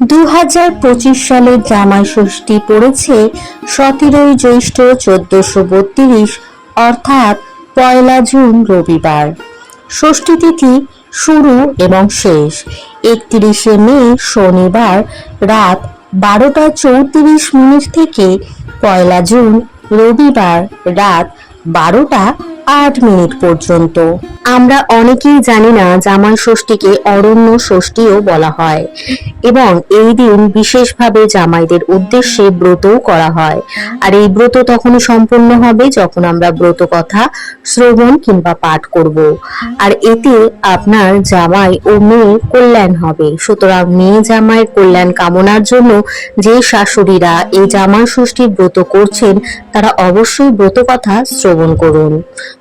দু সালের জামাই ষষ্ঠী পড়েছে সতেরোই জ্যৈষ্ঠ চোদ্দশো বত্রিশ, অর্থাৎ পয়লা জুন রবিবার। ষষ্ঠী তিথি শুরু এবং শেষ। একত্রিশে মে, শনিবার রাত বারোটা চৌত্রিশ মিনিট থেকে পয়লা জুন রবিবার রাত বারোটা আট মিনিট পর্যন্ত। আমরা অনেকেই জানি না জামাই ষষ্ঠীকে অরণ্য ষষ্ঠীও বলা হয়। এবং এই দিন বিশেষভাবে জামাইদের উদ্দেশ্যে ব্রতও করা হয়। আর এই ব্রত তখন সম্পূর্ণ হবে যখন আমরা ব্রত কথা শ্রবণ কিংবা পাঠ করব। আর এতে আপনার জামাই ও মেয়ে কল্যাণ হবে। সুতরাং মেয়ে জামাইয়ের কল্যাণ কামনার জন্য যে শাশুড়িরা এই জামাই ষষ্ঠীর ব্রত করছেন, তারা অবশ্যই ব্রত কথা শ্রবণ করুন।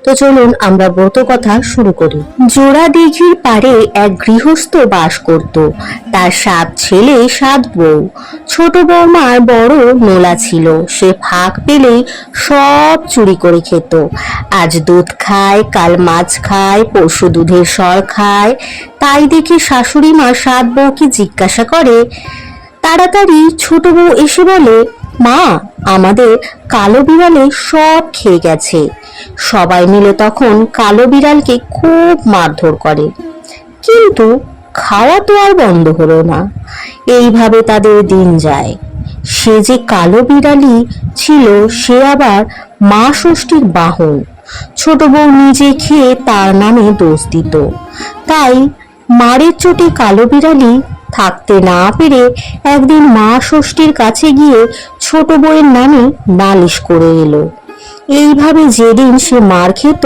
তো চলুন আমরা ব্রত কথা শুরু করি। জোড়া দিঘির পারে এক গৃহস্থ বাস করত। তার সাত ছেলে, সাত বউ। ছোট বৌমার বড় নোলা ছিল। সে ফাঁক পেলেই সব চুরি করে খেত। আজ দুধ খায়, কাল মাছ খায়, পরশু দুধের সর খায়। তাই দেখে শাশুড়ি মা সাত বউকে জিজ্ঞাসা করে তাড়াতাড়ি ছোট বউ এসে বলে, মা, আমাদের কালো বিড়ালে সব খেয়ে গেছে। সবাই মিলে তখন কালো বিড়ালকে খুব মারধর করে। কিন্তু খাওয়া তো আর বন্ধ হলো না। এইভাবে তাদের দিন যায়। সে যে কালো বিড়ালি ছিল, সে আবার মা ষষ্ঠীর বাহন। ছোট বউ নিজে খেয়ে তার নামে দোষ দিত। তাই মারের চোটে কালো বিড়ালি থাকতে না পেরে একদিন মা ষষ্ঠীর কাছে গিয়ে ছোট বউয়ের নামে নালিশ করে এলো। এইভাবে যেদিন সে মার খেত,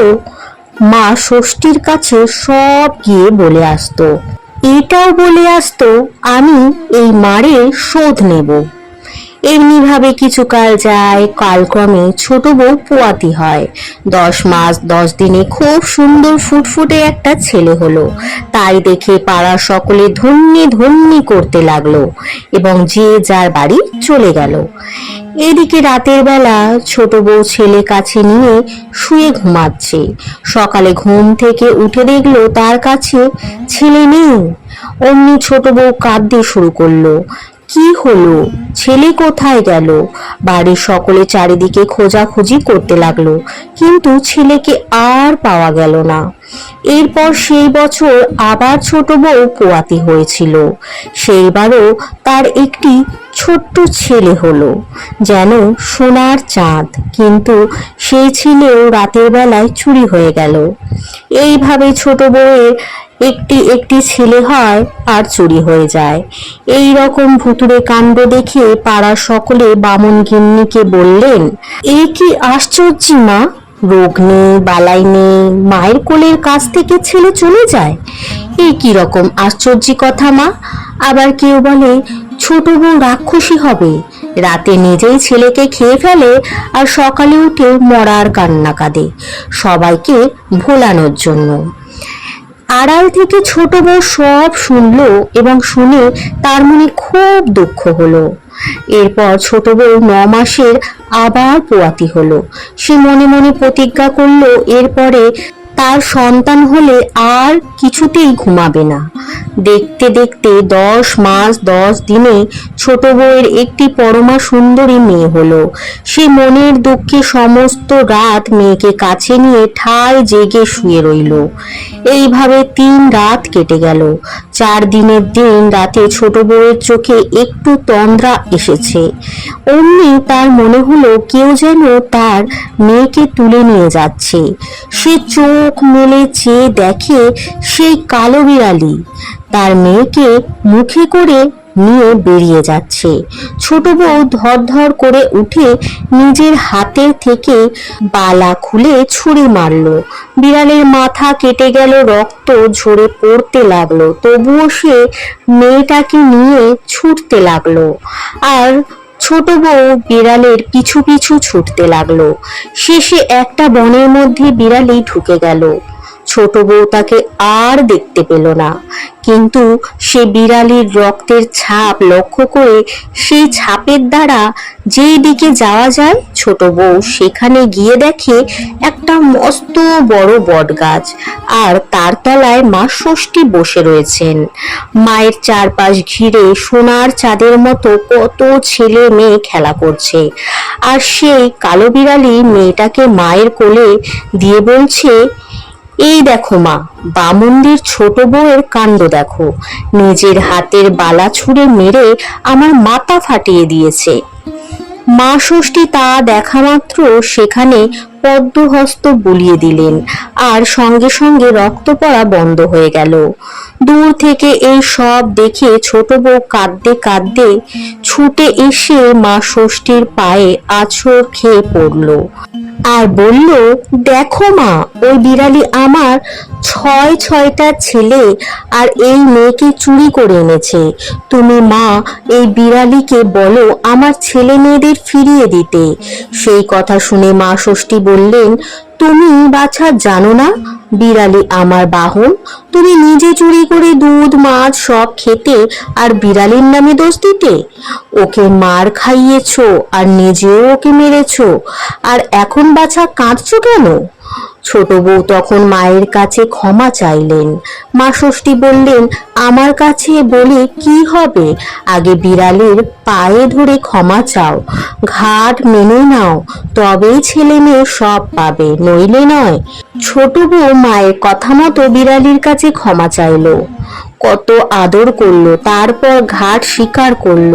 মা ষষ্ঠীর কাছে সব গিয়ে বলে আসতো। এটাও বলে আসতো, আমি এই মারে শোধ নেব। এমনি ভাবে কিছুকাল যায়, কালক্রমে ছোট বউ পোয়াতি হয়। দশ মাস, দশ দিনে খুব সুন্দর ফুটফুটে একটা ছেলে হলো। তাই দেখে পাড়ার সকলে ধন্যে ধন্যে করতে লাগল এবং যে যার বাড়ি চলে গেল। এদিকে রাতের বেলা ছোট বউ ছেলে কাছে নিয়ে শুয়ে ঘুমাচ্ছে। সকালে ঘুম থেকে উঠে দেখল তার কাছে ছেলে নেই। অমনি ছোট বউ কাঁদতে শুরু করল। কি হলো? ছেলে কোথায় গেল? বাড়ির সকলে চারিদিকে খোঁজাখুঁজি করতে লাগল, কিন্তু ছেলেকে আর পাওয়া গেল না। এরপর সেই বছর আবার ছোট বউ পোয়াতি হয়েছিল। সেইবারও তার একটি ছোট্ট ছেলে হলো, যেন সোনার চাঁদ, কিন্তু সেই ছেলেও রাতের বেলায় চুরি হয়ে গেল। এইভাবে ছোট বউয়ের একটি একটি ছেলে হয় আর চুরি হয়ে যায়। এই রকম ভুতুরে কাণ্ড দেখে পাড়ার সকলে বামন গিন্নিকে বললেন, এ কি আশ্চর্য মা! রোগ নেই, বালাই নেই, মায়ের কোলের কাছ থেকে ছেলে চলে যায়? এই কি রকম আশ্চর্য কথা মা? আবার কেউ বলে, ছোট বউ রাক্ষসী হবে। রাতে নিজেই ছেলেকে খেয়ে ফেলে আর সকালে উঠে মরার কান্না কাঁদে। সবাইকে ভোলানোর জন্য। আড়াল থেকে ছোট বউ সব শুনল এবং শুনে তার মনে খুব দুঃখ হলো। এরপর ছোট বউ ন মাসের আবার পোয়াতি হলো। সে মনে মনে প্রতিজ্ঞা করল, এরপরে তার সন্তান হলে আর কিছুতেই ঘুমাবে না। দেখতে দেখতে দশ মাস দশ দিনে ছোট বউয়ের একটি পরমা সুন্দরী মেয়ে হলো। সে মনের দুঃখে সমস্ত রাত মেয়েকে কাছে নিয়ে ঠায় জেগে শুয়ে রইল। এইভাবে তিন রাত কেটে গেল। চার দিনের দিন রাতে ছোট বউয়ের চোখে একটু তন্দ্রা এসেছে। অমনি তার মনে হলো কেউ যেন তার মেয়েকে তুলে নিয়ে যাচ্ছে। সে চোখ মেলে চেয়ে দেখে সেই কালো বিড়ালি। তার মেয়েকে মুখে করে নিয়ে বেরিয়ে যাচ্ছে। ছোট বউ ধর করে উঠে নিজের হাতের থেকে বালা খুলে ছুরি মারলো। বিড়ালের মাথা কেটে গেল, রক্ত ঝরে পড়তে লাগল। তবুও সে মেয়েটাকে নিয়ে ছুটতে লাগল। আর ছোট বউ বিড়ালের পিছু পিছু ছুটতে লাগল। শেষে একটা বনের মধ্যে বিড়ালেই ঢুকে গেল। ছোট বউ তাকে আর দেখতে পেল না। কিন্তু সে বিড়ালির রক্তের ছাপ লক্ষ্য করে সেই ছাপের দ্বারা যেই দিকে যাওয়া যায়, ছোট বউ সেখানে গিয়ে দেখে একটা মস্ত বড় বট গাছ আর তার তলায় মা ষষ্ঠী বসে রয়েছেন। মায়ের চারপাশ ঘিরে সোনার চাঁদের মতো কত ছেলে মেয়ে খেলা করছে। আর সেই কালো বিড়ালি মেয়েটাকে মায়ের কোলে দিয়ে বলছে এই দেখো মা, বামন্দির ছোট বউয়ের কাণ্ড দেখো। নিজের হাতের বালা ছুঁড়ে মেরে আমার মাথা ফাটিয়ে দিয়েছে। মা ষষ্ঠী তা দেখা মাত্র সেখানে পদ্মহস্ত বুলিয়ে দিলেন, আর সঙ্গে সঙ্গে রক্ত পড়া বন্ধ হয়ে গেল। দূর থেকে এই সব দেখে ছোট বউ কাঁদতে কাঁদতে ছুটে এসে মা ষষ্ঠীর পায়ে আছর খেয়ে পড়ল। আর বলল, দেখো মা, ওই বিড়ালি আমার ছয় ছয়টা ছেলে আর এই মেয়েকে চুরি করে এনেছে। তুমি মা, এই বিড়ালিকে বলো আমার ছেলে মেয়েদের ফিরিয়ে দিতে। সেই কথা শুনে মা ষষ্ঠী বললেন তুমি বাছা জানো না? বিড়ালি আমার বাহন, তুমি নিজে চুরি করে দুধ, মাছ সব খেতে আর বিড়ালির নামে দোষ দিতে? ওকে মার খাইয়েছো আর নিজেও ওকে মেরেছো, আর এখন বাছা কাঁদছো কেন? ছোট বউ তখন মায়ের কাছে ক্ষমা চাইলেন। মা ষষ্ঠী বললেন, আমার কাছে বলে কি হবে? আগে বিড়ালের পায়ে ধরে ক্ষমা চাও, ঘাট মেনে নাও তবেই ছেলে মেয়ে সব পাবে, নইলে নয়। ছোট বউ মায়ের কথা মতো বিড়ালির কাছে ক্ষমা চাইলো। কত আদর করল, তারপর ঘাট স্বীকার করল।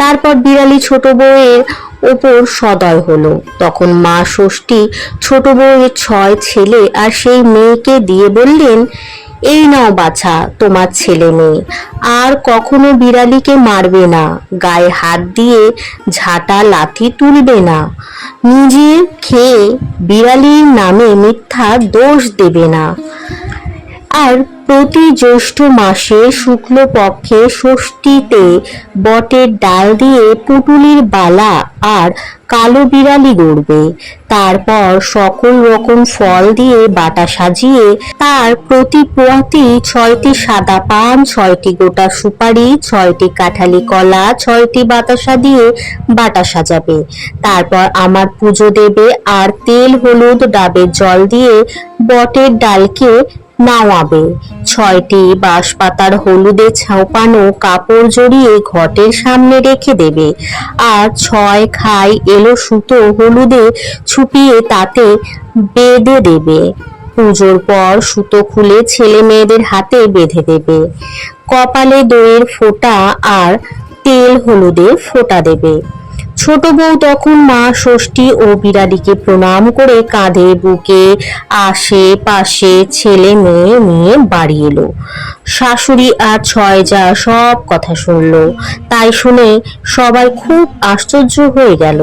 তারপর বিড়ালি ছোট বউয়ের ওপর সদয় হলো। তখন মা ষষ্ঠী ছোট বউয়ের ছয় ছেলে আর সেই মেয়েকে দিয়ে বললেন, এই নাও বাছা, তোমার ছেলে মেয়ে। আর কখনো বিড়ালিকে মারবে না, গায়ে হাত দিয়ে ঝাঁটা লাথি তুলবে না। নিজে খেয়ে বিড়ালির নামে মিথ্যা দোষ দেবে না। আর প্রতি জ্যৈষ্ঠ মাসে শুক্লপক্ষে ষষ্ঠীতে বটের ডাল দিয়ে পুটুলির বালা আর কালো বিড়ালি গড়বে। তারপর সকল রকম ফল দিয়ে বাটা সাজিয়ে তার প্রতি পোয়াতি ছয়টি সাদা পান, ছয়টি গোটা সুপারি, ছয়টি কাঁঠালি কলা, ছয়টি বাতাসা দিয়ে বাটা সাজাবে। তারপর আমার পুজো দেবে আর তেল, হলুদ, ডাবের জল দিয়ে বটের ডালকে নাওয়াবে ছয়টি বাঁশপাতার হলুদে ছাউপানো কাপড় জড়িয়ে ঘটের সামনে রেখে দেবে আর ছয় খাই এলো সুতো হলুদে ছুপিয়ে তাতে বেঁধে দেবে। পুজোর পর সুতো খুলে ছেলে মেয়েদের হাতে বেঁধে দেবে। কপালে দইয়ের ফোঁটা আর তেল হলুদে ফোঁটা দেবে। ছোট বউ তখন মা ষষ্ঠী ও বিড়ালিকে প্রণাম করে কাঁধে বুকে আশে পাশে ছেলে মেয়ে নিয়ে বাড়ি এলো। শাশুড়ি আর ছয় যা সব কথা শুনল। তাই শুনে সবাই খুব আশ্চর্য হয়ে গেল।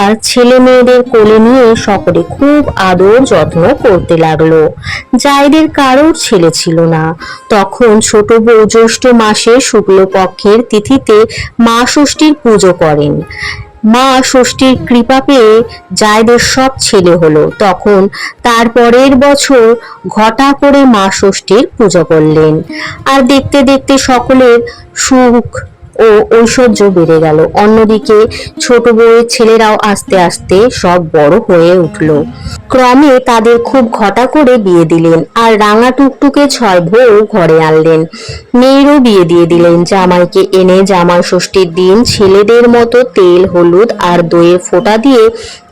আর ছেলে মেয়েদের কোলে নিয়ে সকলে খুব আদর যত্ন করতে লাগল। জায়দের কারোর ছেলে ছিল না। তখন ছোট বউ জ্যৈষ্ঠ মাসে শুক্লপক্ষের তিথিতে মা ষষ্ঠীর পুজো করেন। মা ষষ্ঠীর কৃপা পেয়ে জায়দের সব ছেলে হলো। তখন তার পরের বছর ঘটা করে মা ষষ্ঠীর পুজো করলেন। আর দেখতে দেখতে সকলের সুখ ও ঐশ্বর্য বেড়ে গেল। অন্যদিকে ছোট বউয়ের ছেলেরাও আস্তে আস্তে সব বড় হয়ে উঠল। ক্রমে তাদের খুব ঘটা করে বিয়ে দিলেন আর রাঙা টুকটুকে ছয় বউ ঘরে আনলেন। মেয়েরও বিয়ে দিয়ে দিলেন। জামাইকে এনে জামাই ষষ্ঠীর দিন ছেলেদের মতো তেল, হলুদ আর দইয়ের ফোঁটা দিয়ে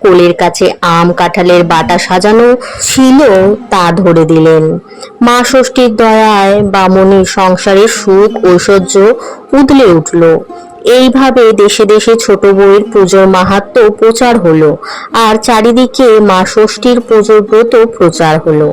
কোলের কাছে আম কাঁঠালের বাটা সাজানো ছিল তা ধরে দিলেন। মা ষষ্ঠীর দয়ায় বামনির সংসারের সুখ, ঐশ্বর্য উদলে উঠল। এইভাবে দেশে দেশে ছোট বইয়ের পুজোর মাহাত্ম প্রচার হলো, আর চারিদিকে মা ষষ্ঠীর পুজোর ব্রত প্রচার হলো।